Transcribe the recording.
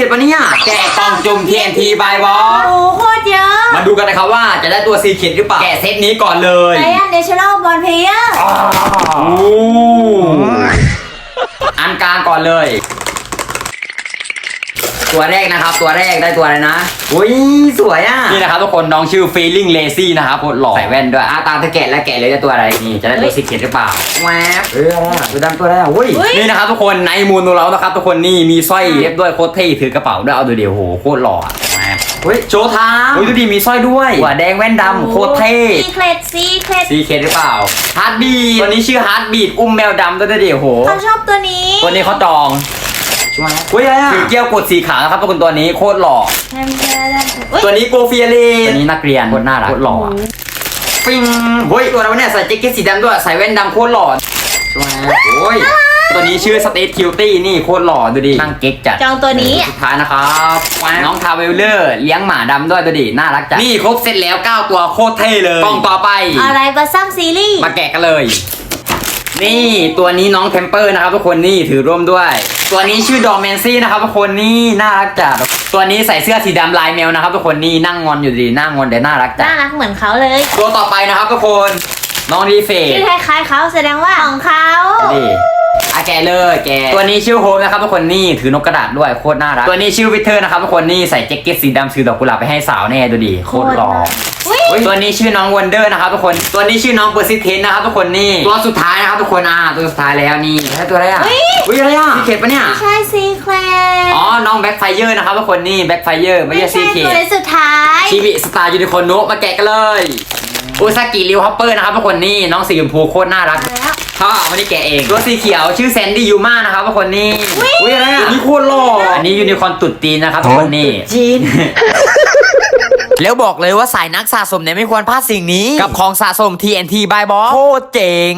เก็ตปะเนี่ย แกะกล่องจุ่ม TNT บายบอโอ้สโหโคตรเยอะมาดูกันนะครับว่าจะได้ตัวซีเค็ดหรือเปล่า แกะเซตนี้ก่อนเลยไลออนเนชั่นแนลบอลเพลเยอร์โอ้อันกลางก่อนเลย ตัวแรกนะครับ ตัวแรกได้ตัวอะไรนะอุ้ยสวยอะนี่นะครับทุกคนน้องชื่อ feeling lazy นะครับโคตรหล่อใส่แว่นด้วยอะตามเธอแกะแล้วแกะเลยได้ตัวอะไรนี่จะได้ตัวซีเค็ดหรือเปล่าแวบเออตัวดำตัวแรกอุ้ยนี่นะครับทุกคนในมูลของเรานะครับทุกคนนี่มีสร้อยเล็บด้วยโคตรเท่ถือกระเป๋าด้วยเอาดูเดี๋ยวโหโคตรหล่ออะแวบเฮ้ยโชว์ทางอุ้ยดูดิมีสร้อยด้วยหัวแดงแว่นดำโคตรเท่ซีเครตซีเครตซีเคหรือเปล่าฮาร์ดบีตัวนี้ชื่อฮาร์ดบีดอุ้มแมวดำด้วยนะเดี๋ยวโหเขาชอบตัวนี้ ตัวนี้เขาจอง ช่วยเฮ้ยอะไรอะถือเกี้ยวกดสีขาวนะครับทุกคนตัวนี้โคตรหล่อ แฮมแฮมเฮ้ยตัวนี้โกเฟียลีตัวนี้นักเรียนโคตรน่ารักโคตรหล่ออะฟิงเฮ้ยตัวเราเนี่ยใส่แจ็คเก็ตสีดำด้วยใส่แว่นดำโคตรหล่อช่วยโอ้ยตัวนี้ชื่อสเตทคิวตี้นี่โคตรหล่อดูดินั่งเก๊กจัดจองตัวนี้ สุดท้ายนะครับน้องทาวเวลเลอร์เลี้ยงหมาดำด้วยดูดิน่ารักจัดนี่ครบเสร็จแล้ว 9 ตัวโคตรเท่เลยกล่องต่อไป อะไรบัสซัมซีรีส์มาแกะกันเลย นี่ตัวนี้น้องเทมเปอร์นะครับทุกคนนี่ถือร่วมด้วย ตัวนี้ชื่อดอมเมนซี่นะครับทุกคนนี่น่ารักจัดตัวนี้ใส่เสื้อสีดำลายแมวนะครับทุกคนนี่นั่งงอนอยู่ดีนั่งงอนแต่น่ารักจัดน่ารักเหมือนเขาเลยตัวต่อไปนะครับทุกคนน้องดีเฟที่คล้ายๆเขาแสดงว่าของเขานี่อะแกะเลยแกะตัวนี้ชื่อโฮมนะครับทุกคนนี่ถือนกกระดาษด้วยโคตรน่ารัก ตัวนี้ชื่อวิเทอร์นะครับทุกคนนี่ใส่แจ็คเก็ตสีดำซื้อดอกกุหลาบไปให้สาวแน่ดูดิโคตรหล่ออุ้ยเฮ้ย ตัวนี้ชื่อน้องวันเดอร์นะครับทุกคน ตัวนี้ชื่อน้องเปอร์ซิเทนนะครับทุกคนนี่ ตัวสุดท้ายนะครับทุกคนอ่าตัวสุดท้ายแล้วนี่แล้วตัวอะไรอะอุ้ยอะไรอะซีเคทปะเนี่ย ใช่ซีเครตอ๋อ น้องแบ็คไฟเยอร์นะครับทุกคนนี่แบ็คไฟเยอร์ไม่ใช่ซีเคตัวทสุดท้ายชีบิสตาร์ยูนิคอร์นมาแกะกันเลยอุซากิริวฮอปเปอร์นะครับทุกคนนี่น้องสีชมพูโคตรน่ารักมาแล้วพ่อวันนี้แกะเอง ตัวสีเขียวชื่อแซนดี้ยูมานะครับทุกคนนี่อุ้ยอะไรอะนี่โคตรหล่ออันนี้ยูนิคอร์นตุดตีนนะครับทุกคนนี่จีน แล้วบอกเลยว่าสายนักสะสมเนี่ยไม่ควรพลาดสิ่งนี้ กับของสะสม TNT by Boss โคตรเจ๋ง